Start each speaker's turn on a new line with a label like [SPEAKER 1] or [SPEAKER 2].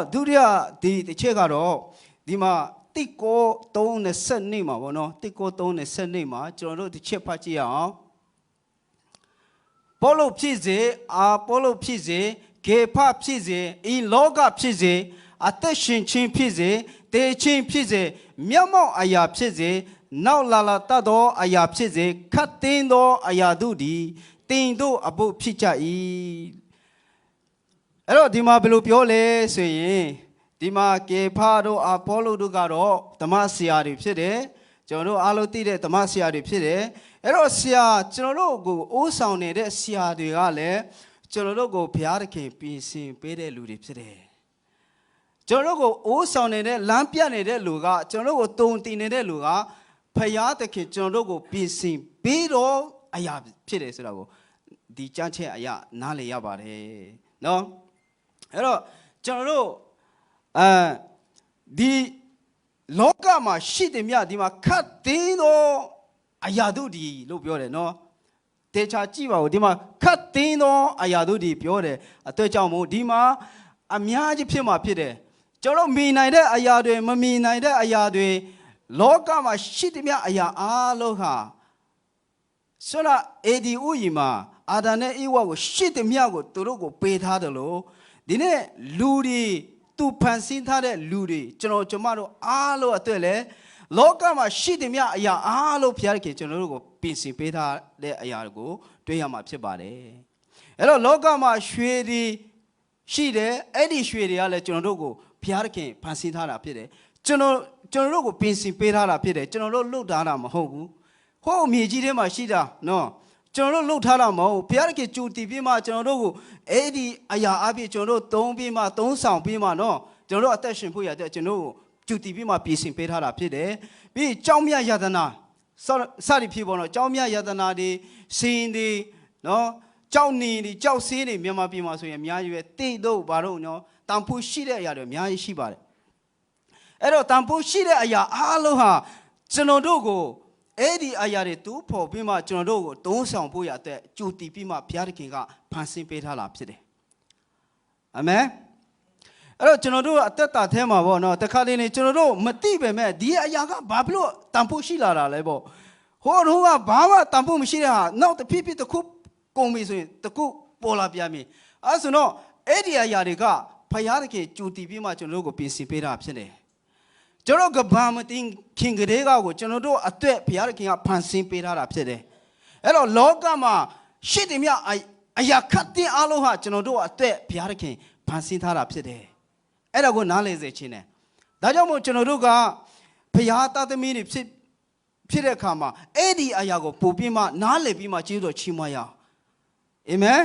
[SPEAKER 1] တော့ဒုတိယဒီတစ်ချက်ကတော့ဒီမှာတိကို30နှစ်မှာဗောနော်တိကို30နှစ်မှာကျွန်တော်တို့တစ်ချက်ဖတ်ကြည့်ရအောင်ဘောလို့ဖြစ်စေအာဘောလို့ဖြစ်စေဂေဖဖြစ်စေဤလောကဖြစ်စေအသက်ရှင်ခြင်းဖြစ်စေတေခြင်းဖြစ်စေမျက်မှောက်အရာဖြစ်စေနောက်လာလာတတ်သောအရာဖြစ်စေခတ်သိမ်းသောအရာတို့သည်တင်တို့အဖို့ဖြစ်ကြ၏ အဲ့တော့ဒီမှာဘယ်လိုပြောလဲဆိုရင်ဒီမှာကေဖတို့အာပေါလုတို့ကတော့ဓမ္မဆရာတွေဖြစ်တယ်ကျွန်တော်တို့အားလုံးသိတဲ့ဓမ္မဆရာတွေဖြစ်တယ်အဲ့တော့ဆရာကျွန်တော်တို့ကိုအိုးဆောင်နေတဲ့ဆရာတွေကလည်းကျွန်တော်တို့ကိုဘုရားသခင်ပြင်ဆင်ပေးတဲ့လူတွေဖြစ်တယ်ကျွန်တော်တို့ကိုအိုးဆောင်နေတဲ့လမ်းပြနေတဲ့လူကကျွန်တော်တို့ကိုတုံတင်နေတဲ့လူကဖယားသခင်ကျွန်တော်တို့ကိုပြင်ဆင်ပြီးတော့အရာဖြစ်တယ်ဆိုတာကိုဒီကြမ်းချက်အရာနားလည်ရပါတယ်နော် အဲ့တော့ကျွန်တော်တို့အဲဒီလောကမှာရှိတယ်မြဒီမှာခတ်သိမ်းသောအရာတို့ဒီလို့ပြောတယ်နော်တေချာကြည့်ပါဦးဒီမှာခတ်သိမ်းသောအရာတို့ဒီပြောတယ်အတွေ့အကြောင်းမို့ဒီမှာအများကြီးဖြစ်မှာဖြစ်တယ်ကျွန်တော်မြင်နိုင်တဲ့အရာတွေမမြင်နိုင်တဲ့အရာတွေလောကမှာရှိတယ်မြအရာအားလုံးဟာဆိုတော့အေဒီဥယီမှာအာဒန်နဲ့ဧဝကိုရှိတယ်မြကိုသူတို့ကိုပေးထားတယ်လို့ ဒီနေ့လူတွေသူဖန်ဆင်းထားတဲ့လူတွေကျွန်တော်ကျွန်မတို့အားလုံးအတွက်လဲလောကမှာရှိတယ်မြအရာအားလုံးဖျားခင်ကျွန်တော်တို့ကိုပြင်ဆင်ပေးထားတဲ့အရာကိုတွေ့ရမှာဖြစ်ပါတယ်အဲ့တော့လောကမှာရွှေတွေရှိတယ်အဲ့ဒီရွှေတွေကလည်းကျွန်တော်တို့ကိုဖျားခင်ဖန်ဆင်းထားတာဖြစ်တယ်ကျွန်တော်ကျွန်တော်တို့ကိုပြင်ဆင်ပေးထားတာဖြစ်တယ်ကျွန်တော်တို့လှုပ်ထားတာမဟုတ်ဘူးဟိုးမြေကြီးထဲမှာရှိတာနော် ကျွန်တော်တို့လှုပ်ထားတာမဟုတ်ဘုရားခင်ကြူတည်ပြီးမှကျွန်တော်တို့ကိုအဲ့ဒီအရာအပြည့်ကျွန်တော်တို့သုံးပြီးမှသုံးဆောင်ပြီးမှနော်ကျွန်တော်တို့အသက်ရှင်ဖို့ရတဲ့ကျွန်တော်တို့ကြူတည်ပြီးမှပြင်ဆင်ပေးထားတာဖြစ်တယ်ပြီးကြောင်းမြတ်ယတနာစစသည်ဖြစ်ပေါ်တော့ကြောင်းမြတ်ယတနာတွေစင်းတွေနော်ကြောက်နေတွေကြောက်ဆေးတွေမြန်မာပြည်မှာဆိုရင်အများကြီးပဲတိတ်တော့ဘာလို့နော်တန်ဖို့ရှိတဲ့အရာတွေအများကြီးရှိပါတယ်အဲ့တော့တန်ဖို့ရှိတဲ့အရာအားလုံးဟာကျွန်တော်တို့ကို အဲ့ဒီအရာတွေတူးဖော်ပြီးမှကျွန်တော်တို့ကိုတုံးဆောင်ဖို့ရတဲ့ကြူတည်ပြီးမှဘုရားသခင်ကဖန်ဆင်းပေးထားတာဖြစ်တယ်အာမင်အဲ့တော့ကျွန်တော်တို့အသက်တာထဲမှာပေါ့နော်တခါတည်းနေကျွန်တော်တို့မသိပဲမဲ့ဒီအရာကဘာဖြစ်လို့တန်ဖို့ရှိလာတာလဲပေါ့ဟိုတော့ကဘာမှတန်ဖို့မရှိတဲ့ဟာနောက်တစ်ဖြစ်ဖြစ်တစ်ခုကုန်ပြီဆိုရင်တစ်ခုပေါ်လာပြန်ပြီအဲဆိုတော့အဲ့ဒီအရာတွေကဘုရားသခင်ကြူတည်ပြီးမှကျွန်တော်တို့ကိုပြင်ဆင်ပေးတာဖြစ်တယ် ကျွန်တော်ကဘာမတင်ခင်ကလေးကကိုကျွန်တော်တို့အသက်ဘုရားသခင်ကဖန်ဆင်းပေးထားတာဖြစ်တယ်အဲ့တော့လောကမှာရှိတယ်မြအအရာခတ်တင်အလုံးဟာကျွန်တော်တို့အသက်ဘုရားသခင်ဖန်ဆင်းထားတာဖြစ်တယ်အဲ့ဒါကိုနားလည်စေခြင်းနဲ့ဒါကြောင့်မို့ကျွန်တော်တို့ကဖျားသားသမီးတွေဖြစ်ဖြစ်တဲ့အခါမှာအဲ့ဒီအရာကိုပို့ပြီးမှနားလည်ပြီးမှကျေးဇူးတော်ချီးမွမ်းရအောင်အာမင်